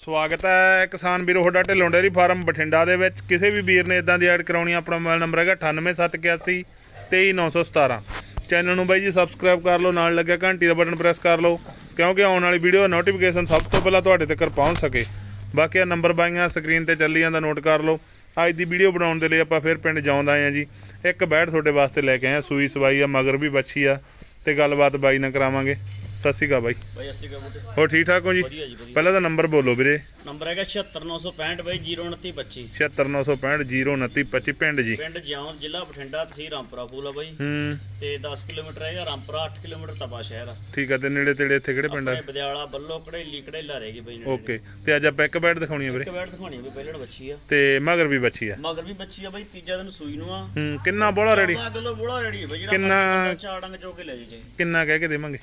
ਸਵਾਗਤ ਹੈ ਕਿਸਾਨ ਵੀਰੋ ਤੁਹਾਡਾ ਢਿੱਲੋਂ ਡੇਅਰੀ ਫਾਰਮ ਬਠਿੰਡਾ ਦੇ ਵਿੱਚ। ਕਿਸੇ ਵੀ ਵੀਰ ਨੇ ਇਦਾਂ ਦੀ ਐਡ ਕਰਾਉਣੀ ਆ, ਆਪਣਾ ਮੋਬਾਈਲ ਨੰਬਰ ਹੈਗਾ 98781 23917 ਚੈਨਲ ਨੂੰ ਬਾਈ ਜੀ ਸਬਸਕ੍ਰਾਈਬ ਕਰ ਲਓ ਨਾਲ ਲੱਗਿਆ ਘੰਟੀ ਦਾ ਬਟਨ ਪ੍ਰੈਸ ਕਰ ਲਓ ਕਿਉਂਕਿ ਆਉਣ ਵਾਲੀ ਵੀਡੀਓ ਦਾ ਨੋਟੀਫਿਕੇਸ਼ਨ ਸਭ ਤੋਂ ਪਹਿਲਾਂ ਤੁਹਾਡੇ ਤੱਕ ਪਹੁੰਚ ਸਕੇ। ਬਾਕੀ ਆ ਨੰਬਰ ਬਾਈਆਂ ਸਕਰੀਨ ਤੇ ਚੱਲੀ ਜਾਂਦਾ ਨੋਟ ਕਰ ਲਓ। ਅੱਜ ਦੀ ਵੀਡੀਓ ਬਣਾਉਣ ਦੇ ਲਈ ਆਪਾਂ ਫਿਰ ਪਿੰਡ ਜਾਉਂਦਾ ਆਏ ਆ ਜੀ। ਇੱਕ ਬੈਠ ਤੁਹਾਡੇ ਵਾਸਤੇ ਲੈ ਕੇ ਆਏ ਆ ਸੂਈ ਸਵਾਈ ਆ ਮਗਰ ਵੀ ਬੱਚੀ ਆ ਤੇ ਗੱਲਬਾਤ ਬਾਈ ਨਾਲ ਕਰਾਵਾਂਗੇ। ਸਤਿ ਸ਼੍ਰੀ ਅਕਾਲ ਬਾਈ। ਬਾਈ ਅਸੀਂ ਕਹੋ ਹੋਰ ਠੀਕ ਠਾਕ ਹੋ ਜੀ? ਵਧੀਆ ਜੀ ਵਧੀਆ। ਪਹਿਲਾਂ ਤਾਂ ਨੰਬਰ ਬੋਲੋ ਵੀਰੇ। ਨੰਬਰ ਹੈਗਾ 76965 ਬਾਈ 02925 76965 ਪਿੰਡ ਜੀ। ਪਿੰਡ ਜਿਉਂ ਜ਼ਿਲ੍ਹਾ ਬਠਿੰਡਾ ਤਹਿਸੀਲ ਰਾਮਪੁਰਾ ਫੂਲ ਬਾਈ। ਹੂੰ। ਤੇ 10 ਕਿਲੋਮੀਟਰ ਹੈਗਾ ਰਾਮਪੁਰਾ 8 ਕਿਲੋਮੀਟਰ ਤਪਾ ਸ਼ਹਿਰ ਆ। ਠੀਕ ਆ ਤੇ ਨੇੜੇ ਤੇੜੇ ਇੱਥੇ ਕਿਹੜੇ ਪਿੰਡ ਆ? ਆਪਣੇ ਬਦਿਆਲਾ ਬੱਲੋ ਕੜੇਲੀ ਕੜੇਲਾ ਰਹੇਗੀ ਬਾਈ। ਓਕੇ। ਤੇ ਅੱਜ ਆਪਾਂ ਇੱਕ ਬੈਡ ਦਿਖਾਉਣੀ ਆ ਵੀਰੇ। ਇੱਕ ਬੈਠ ਦਿਖਾਉਣੀ ਆ ਬਈ ਪਹਿਲਣ ਬੱਚੀ ਆ। ਤੇ ਮਗਰ ਵੀ ਬੱਚੀ ਆ। ਮਗਰ ਵੀ ਬੱਚੀ ਆ ਬਾਈ ਤੀਜਾ ਦਿਨ ਸੂਈ ਨੂੰ ਆ। ਹੂੰ ਕਿੰਨਾ ਬੋਲਾ ਰੈਡੀ? 14 ਕਿਲੋ ਬੋਲਾ ਰੈਡੀ ਹੈ ਬਾਈ ਜਿਹੜਾ ਕਿੰਨਾ- ਚਾਰ ਡੰਗ ਚੋ ਕੇ ਲੈ ਜੇ ਕਿੰਨਾ ਕਹਿ ਕੇ ਦੇਵਾਂਗੇ?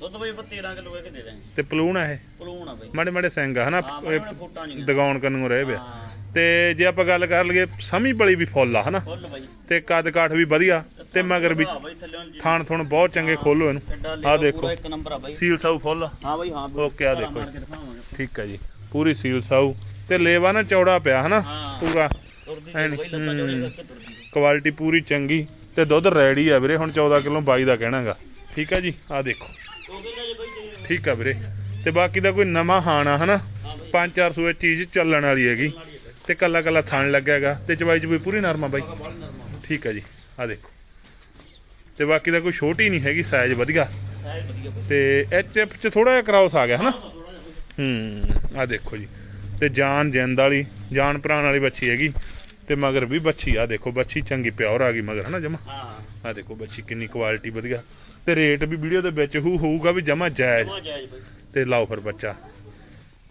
ਦੁੱਧ ਬਾਈ ਆਪਾਂ 13 ਕਿਲੋ ਕਹਿ ਕੇ ਦੇ ਦਾਂਗੇ ਤੇ ਪਲੂਣ ਆ ਇਹ? ਪਲੂਣ ਆ ਬਾਈ। ਮਾੜੇ ਮਾੜੇ ਸਿੰਘ ਆ ਹਨਾ? ਹਾਂ ਮਾੜੇ ਫੋਟਾਂ ਨਹੀਂ ਦਗਾਉਣ ਕੰਨੂ ਰਹੇ ਪਿਆ। ਹਾਂ। ਤੇ ਜੇ ਆਪਾਂ ਗੱਲ ਕਰ ਲਈਏ ਸਮੀ ਬਲੀ ਵੀ ਫੁੱਲ ਆ ਹਨਾ? ਫੁੱਲ ਬਾਈ। ਤੇ ਕੱਦ ਕਾਠ ਵੀ ਵਧੀਆ ਤੇ ਮਗਰ ਵੀ ਬਾਈ ਥੱਲੇ ਜੀ। ਥਾਣ ਥੁਣ ਬਹੁਤ ਚੰਗੇ ਖੋਲੋ ਇਹਨੂੰ। ਆ ਦੇਖੋ। ਇੱਕ ਨੰਬਰ ਆ ਬਾਈ। ਸੀਲ ਸਾਊ ਫੁੱਲ ਆ। ਹਾਂ ਬਾਈ ਹਾਂ ਓਕੇ, ਆਹ ਦੇਖੋ। ਮਾਰ ਕੇ ਦਿਖਾਵਾਂਗੇ। ਠੀਕ ਆ ਜੀ ਪੂਰੀ ਸੀਲ ਸਾਊ। ਤੇ ਲੇਵਾ ਨਾ ਚੌੜਾ ਪਿਆ ਹਨਾ? ਹਾਂ। ਪੂਰਾ। ਤੁਰਦੀ ਐਨ, ਤੇ ਬਾਈ ਲੱਤਾਂ ਜੋੜੇ ਹੂੰ। ਕਰਕੇ ਤੁਰਦੀ ਤੇ। ਕੁਆਲਿਟੀ ਪੂਰੀ ਚੰਗੀ ਤੇ ਦੁੱਧ ਰੈਡੀ ਆ ਵੀਰੇ ਹੁਣ 14 ਕਿਲੋ 22 ਦਾ ਕਹਿਣਾਗਾ। ਠੀਕ ਆ ਜੀ ਆ ਦੇਖੋ। ਠੀਕ ਆ ਵੀਰੇ। ਤੇ ਬਾਕੀ ਦਾ ਕੋਈ ਨਵਾਂ ਹਾਣਾ ਹਨਾ? 5-400 ਇਹ ਚੀਜ਼ ਚੱਲਣ ਵਾਲੀ ਹੈਗੀ। ਤੇ ਕੱਲਾ ਕੱਲਾ ਥਣ ਲੱਗਿਆਗਾ ਤੇ ਚਵਾਈ ਚਵਾਈ ਪੂਰੀ ਨਰਮਾ ਬਾਈ? ਠੀਕ ਆ ਜੀ। ਆ ਦੇਖੋ। ਤੇ ਬਾਕੀ ਦਾ ਕੋਈ ਛੋਟੀ ਨਹੀਂ ਹੈਗੀ ਸਾਈਜ਼ ਵਧੀਆ। ਤੇ ਐਚ ਐਫ ਚ ਥੋੜਾ ਜਿਹਾ ਕਰਾਉਸ ਆ ਗਿਆ, ਹਨਾ? ਥੋੜਾ ਜਿਹਾ ਹੂੰ ਆ ਦੇਖੋ ਜੀ। ਤੇ ਜਾਨ ਜਿੰਦ ਵਾਲੀ, ਜਾਨ ਪ੍ਰਾਣ ਵਾਲੀ ਬੱਚੀ ਹੈਗੀ। ਤੇ ਮਗਰ ਵੀ ਬੱਚੀ ਆ ਦੇਖੋ ਬੱਚੀ ਚੰਗੀ ਪਿਓਰ ਆ ਗਈ ਮਗਰ ਹਨਾ ਜਮਾ? ਹਾਂ। ਆ ਦੇਖੋ ਬੱਚੀ ਕਿੰਨੀ ਕੁਆਲਿਟੀ ਵਧੀਆ। ਤੇ ਰੇਟ ਵੀ ਵੀਡੀਓ ਦੇ ਵਿੱਚ ਹੂ ਹੋਊਗਾ ਵੀ ਜਮਾ ਜਾਇਜ਼। ਜਮਾ ਜਾਇਜ਼ ਬਾਈ। ਤੇ ਲਾਓ ਫਿਰ ਬੱਚਾ।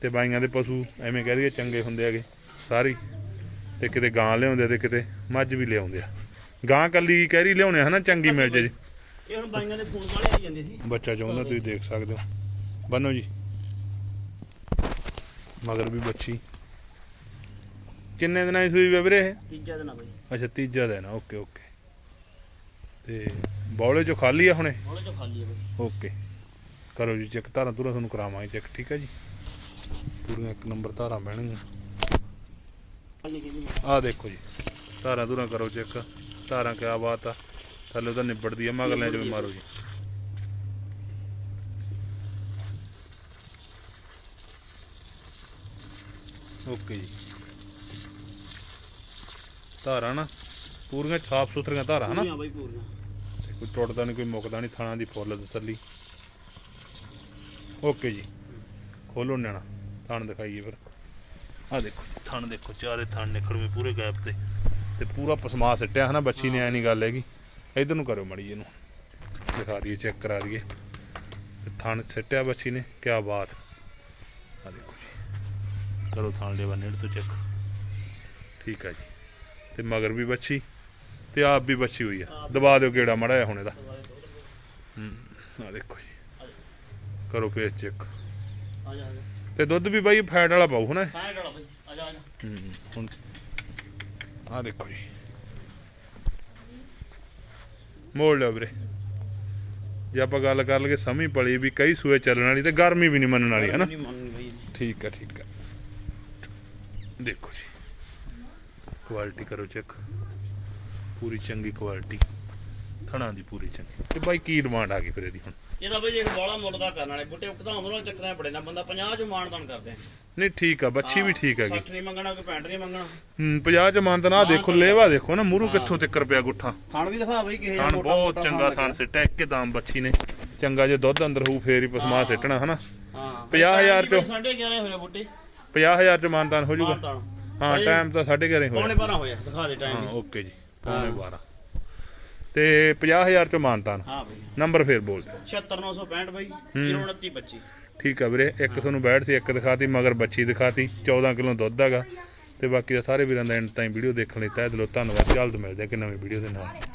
ਤੇ ਬਾਈਆਂ ਦੇ ਪਸ਼ੂ ਐਵੇਂ ਕਹਿ ਦਈਏ ਚੰਗੇ ਹੁੰਦੇ ਹੈਗੇ ਸਾਰੀ। ਤੇ ਕਿਤੇ ਗਾਂ ਲਿਆਉਂਦੇ ਤੇ ਕਿਤੇ ਮੱਝ ਵੀ ਲਿਆਉਂਦੇ ਆ। ਗਾਂ ਕੱਲੀ ਕਹਿਰੀ ਲਿਆਉਣੇ ਹਨਾ ਚੰਗੀ ਮਿਲ ਜੇ ਜੀ। ਇਹ ਹੁਣ ਬਾਈਆਂ ਦੇ ਫੋਨ ਵਾਲੇ ਆਈ ਜਾਂਦੇ ਸੀ। ਬੱਚਾ ਚਾਹੁੰਦਾ ਤੁਸੀਂ ਦੇਖ ਸਕਦੇ ਹੋ। ਬੰਨੋ ਜੀ। ਮਗਰ ਵੀ ਬੱਚੀ। ਕਿੰਨੇ ਦਿਨਾਂ ਦੀ ਸੂਈ ਵੇ ਵੀਰੇ ਇਹ? ਤੀਜਾ ਦਿਨ ਆ ਬਾਈ। ਅੱਛਾ ਤੀਜਾ ਦਿਨ ਆ ਓਕੇ ਓਕੇ। ਤੇ ਬੌਲੇ ਚੋਂ ਖਾਲੀ ਆ ਹੁਣੇ? ਉਹਦੇ ਚੋਂ ਖਾਲੀ ਆ ਬਾਈ। ਓਕੇ। ਕਰੋ ਜੀ ਚੈੱਕ ਧਾਰਾਂ ਧੁਰਾਂ ਤੁਹਾਨੂੰ ਕਰਾਵਾਂਗੇ ਚੈੱਕ ਠੀਕ ਹੈ ਜੀ? ਪੂਰੀਆਂ ਇੱਕ ਨੰਬਰ ਧਾਰਾਂ ਬਹਿਣਗੀਆਂ ਖਾਲੀ ਕਿਹਦੀ ਆਹ ਦੇਖੋ ਜੀ ਧਾਰਾਂ ਧੁਰਾਂ ਕਰੋ ਚੈੱਕ। ਧਾਰਾਂ ਕਿਆ ਬਾਤ ਆ ਥੱਲੇ ਤਾਂ ਨਿਬੜਦੀ ਆ ਮਗਲਿਆਂ ਚ ਵੀ ਮਾਰੋ ਜੀ। ਓਕੇ ਜੀ। ਧਾਰਾਂ ਨਾ ਪੂਰੀਆਂ ਸਾਫ਼ ਸੁਥਰੀਆਂ ਧਾਰਾਂ ਹਨਾ? ਪੂਰੀਆਂ ਬਾਈ ਪੂਰੀਆਂ। ਤੇ ਕੋਈ ਟੁੱਟਦਾ ਨਹੀਂ ਕੋਈ ਮੁੱਕਦਾ ਨਹੀਂ ਥਾਣਾ ਦੀ ਫੁੱਲ ਤਸੱਲੀ। ਓਕੇ ਜੀ। ਖੋਲੋ ਨਿਆਣਾ ਥਣ ਦਿਖਾਈਏ ਫਿਰ। ਆ ਦੇਖੋ ਥਣ ਦੇਖੋ ਚਾਰੇ ਥਣ ਨਿਕਲਵੇਂ ਪੂਰੇ ਗੈਪ ਤੇ। ਤੇ ਪੂਰਾ ਪਸਮਾ ਸਿੱਟਿਆ ਹਨਾ? ਬੱਚੀ ਨੇ ਐ ਨਹੀਂ ਗੱਲ ਹੈਗੀ। ਇਧਰ ਨੂੰ ਕਰੋ ਮੜੀ ਇਹਨੂੰ। ਦਿਖਾ ਦਈਏ ਚੈੱਕ ਕਰਾ ਦਈਏ। ਥਣ ਸਿੱਟਿਆ ਬੱਚੀ ਨੇ ਕਿਆ ਬਾਤ। ਆ ਦੇਖੋ ਜੀ। ਕਰੋ ਥਣ ਦੇ ਬੰਨੇੜ ਤੋਂ ਚੈੱਕ। ਠੀਕ ਆ ਜੀ। ਤੇ ਮਗਰ ਵੀ ਬੱਚੀ ਤੇ ਆਪ ਵੀ ਬੱਚੀ ਹੋਈ ਆ। ਦਬਾ ਦਿਓ ਕਿਹੜਾ ਮੜਾ ਹੁਣ ਇਹਦਾ। ਹੂੰ ਆ ਦੇਖੋ ਜੀ। ਕਰੋ ਫੇਸ ਚੈੱਕ ਆ ਜਾ ਤੇ ਦੁੱਧ ਵੀ ਬਾਈ ਫੈਟ ਵਾਲਾ ਪਾਉ ਹਨਾ? ਕਾਹ ਡਾਲਾ ਬਾਈ ਆ ਜਾ ਆ ਜਾ ਹੂੰ ਹੁਣ ਆ ਦੇਖੋ ਜੀ। ਮੋੜ ਲਿਓ ਵੀਰੇ। ਜੇ ਆਪਾਂ ਗੱਲ ਕਰ ਲਈਏ ਸਮੀ ਪਲੀ ਵੀ ਕਈ ਸੂਏ ਚੱਲਣ ਵਾਲੀ ਤੇ ਗਰਮੀ ਵੀ ਨਹੀਂ ਮੰਨਣ ਵਾਲੀ ਹਨਾ? ਠੀਕ ਆ ਠੀਕ ਆ। ਦੇਖੋ ਜੀ। ਕੁਆਲਿਟੀ ਕਰੋ ਚੈੱਕ ਪੂਰੀ ਚੰਗੀ ਕੁਆਲਿਟੀ ਥਣਾ ਦੀ ਪੂਰੀ ਚੰਗੀ। ਤੇ ਬਾਈ ਕੀ ਡਿਮਾਂਡ ਆ ਗਈ ਫਿਰ ਇਹਦੀ ਹੁਣ? ਇਹਦਾ ਬਾਈ ਦੇਖ ਬੋਲਾ ਮੁੱਲ ਦਾ ਕਰਨ ਵਾਲੇ। ਬੁੱਟੇ ਉਕਤਾਉਂ ਨਾਲ ਚੱਕਰਾਂ ਬੜੇ ਨਾ। ਬੰਦਾ 50 ਚ ਮਾਨਦਾਨ ਕਰਦੇ। ਨਹੀਂ ਠੀਕ ਆ ਬੱਚੀ ਵੀ ਠੀਕ ਹੈਗੀ। 60 ਨਹੀਂ ਮੰਗਣਾ ਕੋਈ ਪੈਂਟ ਨਹੀਂ ਮੰਗਣਾ। ਹੂੰ 50 ਚ ਮੰਨਦਾ ਨਾ ਆਹ ਦੇਖੋ ਲੇਵਾ ਦੇਖੋ ਨਾ ਮੂਰੂ ਕਿੱਥੋਂ ਤਿੱਕਰ ਪਿਆ ਗੁੱਠਾ। ਥਣ ਵੀ ਦਿਖਾ ਬਾਈ ਕਿਹੇ ਥਣ ਬਹੁਤ ਚੰਗਾ ਥਣ ਸਿੱਟਿਆ ਇੱਕਦਮ ਬੱਚੀ ਨੇ। ਚੰਗਾ ਜੇ ਦੁੱਧ ਅੰਦਰ ਹੋਊ ਫੇਰ ਹੀ ਪਸਮਾ। ਸਿੱਟਣਾ ਹਨਾ? ਹਾਂ। 50,000 ਚੋਂ। 11.5 ਹੋਇਆ ਬੁੱਟੇ। 50000 ਚ ਮਾਨਤਾਨ ਹੋ ਜਾਊਗਾ। ਮਾਨਦਾਨ ਹਾਂ ਟਾਈਮ ਤਾਂ 11:30 ਪੌਣੇ ਹੋਇਆ 12 ਹੋਇਆ ਦਿਖਾ ਦੇ ਹਾਂ। ਟਾਈਮ ਓਕੇ ਜੀ ਪੌਣੇ ਹਾਂ। 12 ਤੇ 50000 ਚ ਮਾਨਤਾਨ। ਹਾਂ ਬਾਈ। ਨੰਬਰ ਫੇਰ ਬੋਲ ਦਿਓ। 76965 ਬਾਈ ਹੂੰ। 02925 ਠੀਕ ਆ ਵੀਰੇ ਇੱਕ ਤੁਹਾਨੂੰ ਬੈਠ ਸੀ ਇੱਕ ਦਿਖਾਤੀ ਮਗਰ ਬੱਚੀ ਦਿਖਾਤੀ 14 ਕਿਲੋ ਦੁੱਧ ਹੈਗਾ। ਤੇ ਬਾਕੀ ਦਾ ਸਾਰੇ ਵੀਰਾਂ ਦਾ ਐਂਡ ਤਾਈਂ ਵੀਡੀਓ ਦੇਖਣ ਲਈ ਤਹਿ ਦਿਲੋਂ ਧੰਨਵਾਦ। ਜਲਦ ਮਿਲਦੇ ਆ ਕਿ ਨਵੀਂ ਵੀਡੀਓ ਦੇ ਨਾਲ।